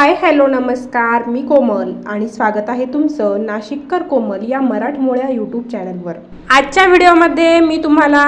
Hi hello नमस्कार. मी कोमल आणि स्वागत आहे तुमचं नाशिककर कोमल या मराठमोळ्या यूट्यूब चॅनलवर. आजच्या व्हिडिओमध्ये मी तुम्हाला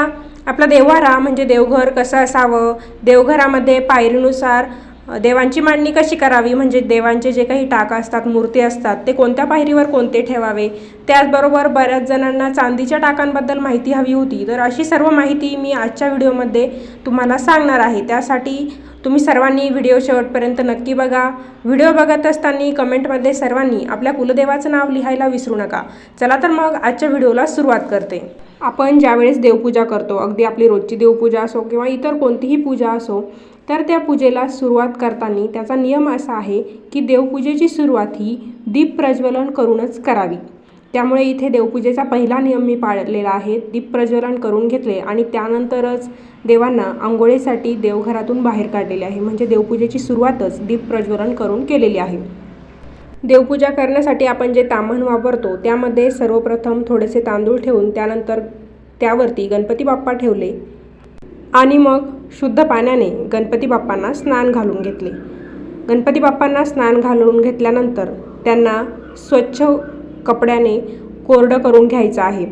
आपला देव्हारा म्हणजे देवघर कसं असावं देवघरामध्ये पायरीनुसार देवांची मांडणी कशी करावी? म्हणजे देवांचे जे काही टाका असतात मूर्ती असतात ते कोणत्या पायरीवर कोणते ठेवावे? त्याचबरोबर बऱ्याच जणांना चांदीच्या टाकांबद्दल माहिती हवी होती. तर अशी सर्व माहिती मी आजच्या व्हिडिओमध्ये तुम्हाला सांगणार आहे. त्यासाठी तुम्ही सर्वांनी व्हिडिओ शेवटपर्यंत नक्की बघा. व्हिडिओ बघत असताना कमेंटमध्ये सर्वांनी आपल्या कुलदेवाचं नाव लिहायला विसरू नका. चला तर मग आजच्या व्हिडिओला सुरुवात करते. आपण ज्यावेळेस देवपूजा करतो अगदी आपली रोजची देवपूजा असो किंवा इतर कोणतीही पूजा असो तर त्या पूजेला सुरुवात करताना त्याचा नियम असा आहे की देवपूजेची सुरुवात ही दीप प्रज्वलन करूनच करावी. त्यामुळे इथे देवपूजेचा पहिला नियम मी पाळलेला आहे. दीप प्रज्वलन करून घेतले आणि त्यानंतरच देवांना आंघोळीसाठी देवघरातून बाहेर काढलेले आहे. म्हणजे देवपूजेची सुरुवातच दीप प्रज्वलन करून केलेली आहे. देवपूजा करण्यासाठी आपण जे तामण वापरतो त्यामध्ये सर्वप्रथम थोडेसे तांदूळ ठेवून त्यानंतर त्यावरती गणपती बाप्पा ठेवले. आणि मग शुद्ध पाण्याने गणपती बाप्पांना स्नान घालून घेतले. गणपती बाप्पांना स्नान घालून घेतल्यानंतर त्यांना स्वच्छ कपड्याने कोरडं करून घ्यायचं आहे.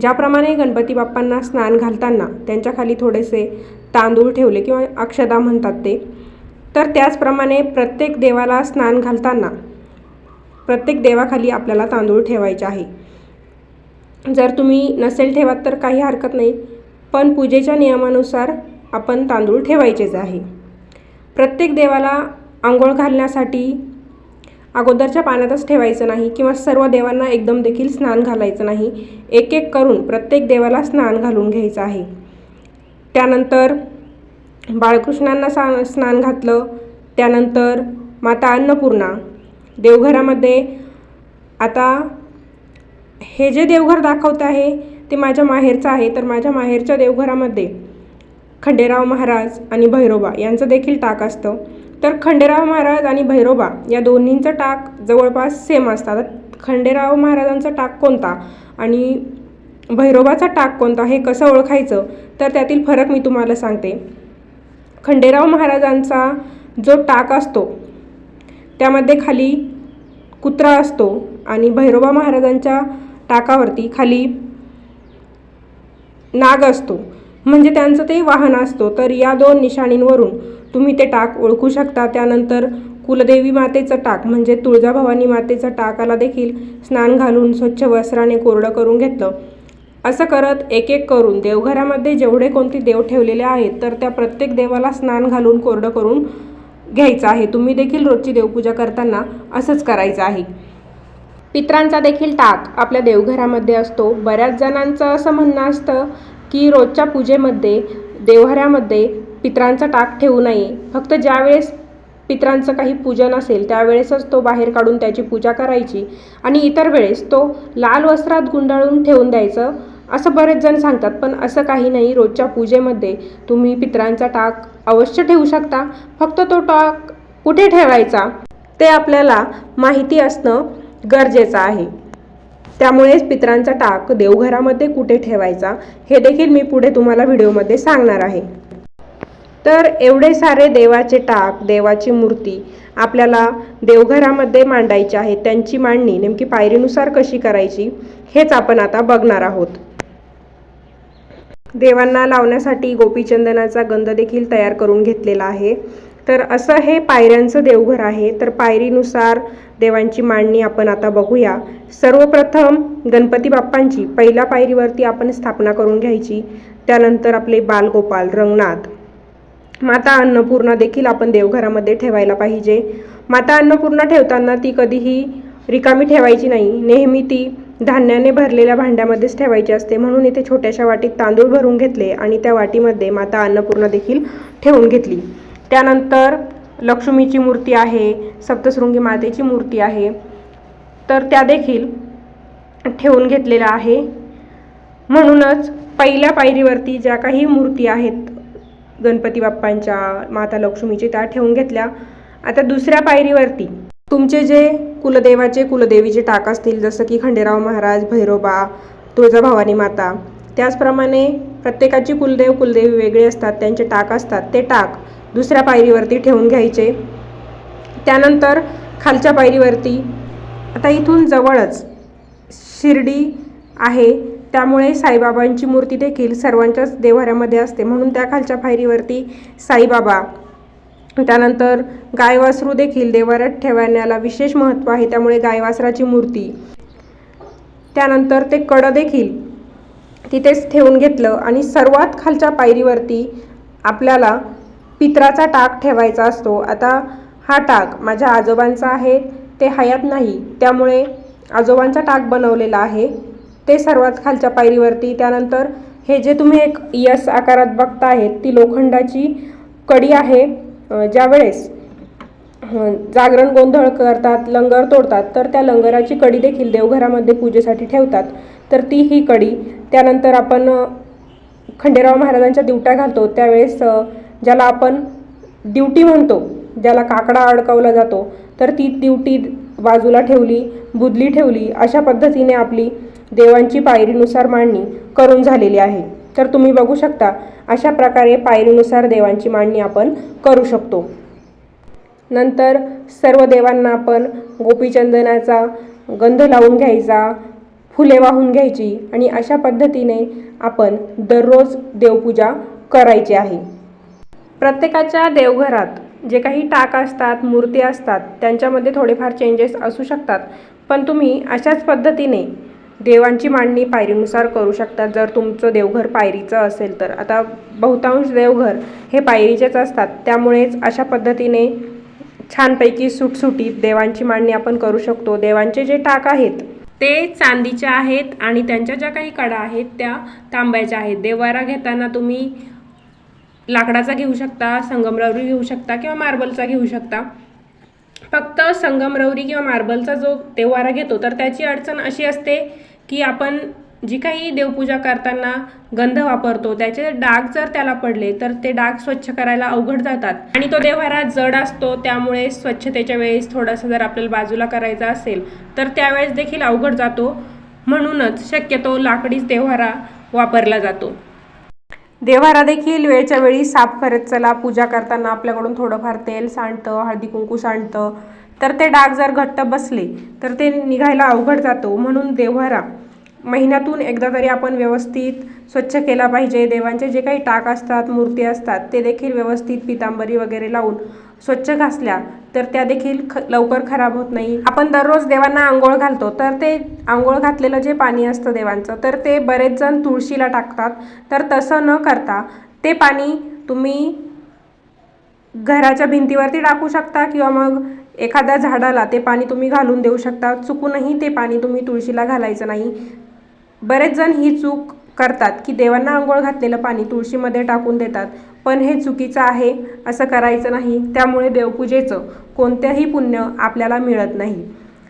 ज्याप्रमाणे गणपती बाप्पांना स्नान घालताना त्यांच्याखाली थोडेसे तांदूळ ठेवले किंवा अक्षदा म्हणतात ते तर त्याचप्रमाणे प्रत्येक देवाला स्नान घालताना प्रत्येक देवाखाली आपल्याला तांदूळ ठेवायचे आहे. जर तुम्ही नसेल ठेवत तर काही हरकत नाही पण पूजेच्या नियमानुसार आपण तांदूळ ठेवायचेच आहे. प्रत्येक देवाला आंघोळ घालण्यासाठी अगोदरच्या पाण्यातच ठेवायचं नाही किंवा सर्व देवांना एकदम देखील स्नान घालायचं नाही. एक एक करून प्रत्येक देवाला स्नान घालून घ्यायचं आहे. त्यानंतर बाळकृष्णांना सा स्नान घातलं. त्यानंतर माता अन्नपूर्णा. देवघरामध्ये आता हे जे देवघर दाखवत आहे ते माझ्या माहेरचं आहे. तर माझ्या माहेरच्या देवघरामध्ये खंडेराव महाराज आणि भैरोबा यांचं देखील टाक असतं. तर खंडेराव महाराज आणि भैरोबा या दोन्हींचं टाक जवळपास सेम असतात. खंडेराव महाराजांचा टाक कोणता आणि भैरोबाचा टाक कोणता हे कसं ओळखायचं? तर त्यातील फरक मी तुम्हाला सांगते. खंडेराव महाराजांचा जो टाक असतो त्यामध्ये खाली कुत्रा असतो आणि भैरोबा महाराजांच्या टाकावरती खाली नाग असतो. म्हणजे त्यांचं ते वाहन असतो. तर या दोन निशाणींवरून तुम्ही ते टाक ओळखू शकता. त्यानंतर कुलदेवी मातेचं टाक म्हणजे तुळजाभवानी मातेचं टाकाला देखील स्नान घालून स्वच्छ वस्त्राने कोरडं करून घेतलं. असं करत एक एक करून देवघरामध्ये जेवढे कोणते देव ठेवलेले आहेत तर त्या प्रत्येक देवाला स्नान घालून कोरडं करून घ्यायचं आहे. तुम्ही देखील रोजची देवपूजा करताना असंच करायचं आहे. पित्रांचा देखील टाक आपल्या देवघरामध्ये असतो. बऱ्याच जणांचं असं म्हणणं असतं की रोजच्या पूजेमध्ये देवघरामध्ये पित्रांचा टाक ठेवू नये. फक्त ज्यावेळेस पित्रांचं काही पूजन असेल त्यावेळेसच तो बाहेर काढून त्याची पूजा करायची आणि इतर वेळेस तो लाल वस्त्रात गुंडाळून ठेवून द्यायचं असं बरेच जण सांगतात. पण असं काही नाही. रोजच्या पूजेमध्ये तुम्ही पित्रांचा टाक अवश्य ठेवू शकता. फक्त तो टाक कुठे ठेवायचा ते आपल्याला माहिती असणं गरजेचं आहे. त्यामुळेच पित्रांचा टाक देवघरामध्ये कुठे ठेवायचा हे देखील मी पुढे तुम्हाला व्हिडिओमध्ये सांगणार आहे. तर एवढे सारे देवाचे टाक देवाची मूर्ती आपल्याला देवघरामध्ये मांडायची आहे त्यांची मांडणी नेमकी पायरीनुसार कशी करायची हेच आपण आता बघणार आहोत. देवांना लावण्यासाठी गोपीचंदनाचा गंध देखील तयार करून घेतलेला आहे. तर असं हे पायऱ्यांचं देवघर आहे. तर पायरीनुसार देवांची मांडणी आपण आता बघूया. सर्वप्रथम गणपती बाप्पांची पहिल्या पायरीवरती आपण स्थापना करून घ्यायची त्यानंतर आपले बालगोपाल रंगनाथ. माता अन्नपूर्णा देखील आपण देवघरामध्ये ठेवायला पाहिजे. माता अन्नपूर्णा ठेवताना ती कधीही रिकामी ठेवायची नाही. नेहमी ती धान्याने भरलेल्या भांड्यामध्येच ठेवायची असते. म्हणून इथे छोट्याशा वाटीत तांदूळ भरून घेतले आणि त्या वाटीमध्ये माता अन्नपूर्णा देखील ठेवून घेतली. त्यानंतर लक्ष्मीची मूर्ती आहे सप्तशृंगी मातेची मूर्ती आहे. तर त्या देखील ठेवून घेतलेल्या आहे. म्हणूनच पहिल्या पायरीवरती ज्या काही मूर्ती आहेत गणपती बाप्पांच्या माता लक्ष्मीची त्या ठेवून घेतल्या. आता दुसऱ्या पायरीवरती तुमचे जे कुलदेवाचे कुलदेवीचे टाक असतील जसं की खंडेराव महाराज भैरोबा तुळजाभवानी माता त्याचप्रमाणे प्रत्येकाची कुलदेव कुलदेवी वेगळे असतात त्यांचे टाक असतात. ते टाक दुसऱ्या पायरीवरती ठेवून घ्यायचे. त्यानंतर खालच्या पायरीवरती आता इथून जवळच शिर्डी आहे. त्यामुळे साईबाबांची मूर्ती देखील सर्वांच्याच देवाऱ्यामध्ये असते. म्हणून त्या खालच्या पायरीवरती साईबाबा त्यानंतर गायवासरू देखील देवाऱ्यात ठेवण्याला विशेष महत्त्व आहे. त्यामुळे गायवासराची मूर्ती त्यानंतर ते कडं देखील तिथेच ठेवून घेतलं आणि सर्वात खालच्या पायरीवरती आपल्याला पित्राचा टाक ठेवायचा असतो. आता हा टाक माझ्या आजोबांचा आहे ते हयात नाही. त्यामुळे आजोबांचा टाक बनवलेला आहे. ते सर्वात खालच्या पायरीवरती त्यानंतर हे जे तुम्ही एक यस आकारात बघता आहेत ती लोखंडाची कडी आहे ज्यावेळेस जागरण गोंधळ करतात लंगर तोडतात तर त्या लंगराची कडी देखील देवघरामध्ये पूजेसाठी ठेवतात. तर ती ही कडी. त्यानंतर आपण खंडेराव महाराजांच्या दिवट्या घालतो. त्यावेळेस ज्याला आपण ड्युटी म्हणतो ज्याला काकडा अडकवला जातो तर ती ड्युटी बाजूला ठेवली बुदली ठेवली अशा पद्धतीने आपली देवांची पायरीनुसार मांडणी करून झालेली आहे. तर तुम्ही बघू शकता अशा प्रकारे पायरीनुसार देवांची मांडणी आपण करू शकतो. नंतर सर्व देवांना आपण गोपीचंदनाचा गंध लावून घ्यायचा फुले वाहून घ्यायची आणि अशा पद्धतीने आपण दररोज देवपूजा करायची आहे. प्रत्येकाच्या देवघरात जे काही टाक असतात मूर्ती असतात त्यांच्यामध्ये थोडेफार चेंजेस असू शकतात. पण तुम्ही अशाच पद्धतीने देवांची मांडणी पायरीनुसार करू शकता. जर तुमचं देवघर पायरीचं असेल तर. आता बहुतांश देवघर हे पायरीचेच असतात. त्यामुळेच अशा पद्धतीने छानपैकी सुटसुटीत देवांची मांडणी आपण करू शकतो. देवांचे जे टाक आहेत ते चांदीच्या आहेत आणि त्यांच्या ज्या काही कडा आहेत त्या तांब्याच्या आहेत. देवारा घेताना तुम्ही लाकडाचा घेऊ शकता संगमरवरी घेऊ शकता किंवा मार्बलचा घेऊ शकता. फक्त संगमरवरी किंवा मार्बलचा जो देववारा घेतो तर त्याची अडचण अशी असते की आपण जी काही देवपूजा करताना गंध वापरतो त्याचे डाग जर त्याला पडले तर ते डाग स्वच्छ करायला अवघड जातात. आणि तो देवारा जड असतो त्यामुळे स्वच्छतेच्या वेळेस थोडासा जर आपल्याला बाजूला करायचा असेल तर त्यावेळेस देखील अवघड जातो. म्हणूनच शक्यतो लाकडीच देवारा वापरला जातो. देवारा देखील वेळच्या वेळी साफ करत चला. पूजा करताना आपल्याकडून थोडंफार तेल सांडतं हळदी कुंकू सांडतं. तर ते डाग जर घट्ट बसले तर ते निघायला अवघड जातो. म्हणून देव्हारा महिन्यातून एकदा तरी आपण व्यवस्थित स्वच्छ केला पाहिजे. देवांचे जे काही टाक असतात मूर्ती असतात ते देखील व्यवस्थित पितांबरी वगैरे लावून स्वच्छ घासल्या तर त्या देखील ख लवकर खराब होत नाही. आपण दररोज देवांना आंघोळ घालतो तर ते आंघोळ घातलेलं जे पाणी असतं देवांचं तर ते बरेच जण तुळशीला टाकतात. तर तसं न करता ते पाणी तुम्ही घराच्या भिंतीवरती टाकू शकता किंवा मग एखाद्या झाडाला ते पाणी तुम्ही घालून देऊ शकता. चुकूनही ते पाणी तुम्ही तुळशीला घालायचं नाही. बरेच जण ही चूक करतात की देवांना आंघोळ घातलेलं पाणी तुळशीमध्ये टाकून देतात. पण हे चुकीचं आहे असं करायचं नाही. त्यामुळे देवपूजेचं कोणत्याही पुण्य आपल्याला मिळत नाही.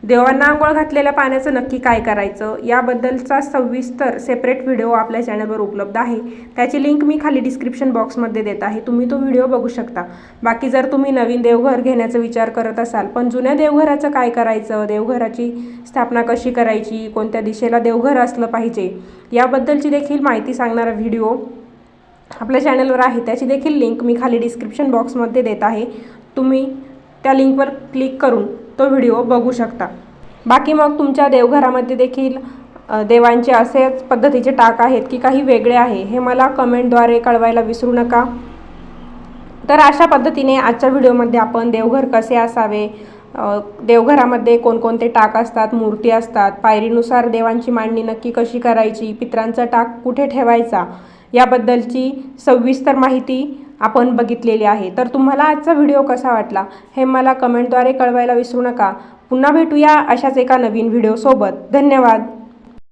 देवांना आंघोळ घातलेल्या पाण्याचं नक्की काय करायचं? याबद्दलचा सविस्तर सेपरेट व्हिडिओ आपल्या चॅनलवर उपलब्ध आहे. त्याची लिंक मी खाली डिस्क्रिप्शन बॉक्समध्ये देत आहे. तुम्ही तो व्हिडिओ बघू शकता. बाकी जर तुम्ही नवीन देवघर घेण्याचा विचार करत असाल पण जुन्या देवघराचं काय करायचं? देवघराची स्थापना कशी करायची? कोणत्या दिशेला देवघर असलं पाहिजे? याबद्दलची देखील माहिती सांगणारा व्हिडिओ आपल्या चॅनलवर आहे. त्याची देखील लिंक मी खाली डिस्क्रिप्शन बॉक्समध्ये देत आहे. तुम्ही त्या लिंकवर क्लिक करून तो व्हिडिओ बघू शकता. बाकी मग तुमच्या देवघरामध्ये देखील देवांचे असेच पद्धतीचे टाक आहेत की काही वेगळे आहे हे मला कमेंटद्वारे कळवायला विसरू नका. तर अशा पद्धतीने आजच्या व्हिडिओमध्ये आपण देवघर कसे असावे देवघरामध्ये कोणकोणते टाक असतात मूर्ती असतात पायरीनुसार देवांची मांडणी नक्की कशी करायची पित्रांचा टाक कुठे ठेवायचा याबद्दलची सविस्तर माहिती आपण बघितलेली आहे. तर तुम्हाला आजचा व्हिडिओ कसा वाटला हे मला कमेंटद्वारे कळवायला विसरू नका. पुन्हा भेटूया अशाच एका नवीन व्हिडिओसोबत धन्यवाद.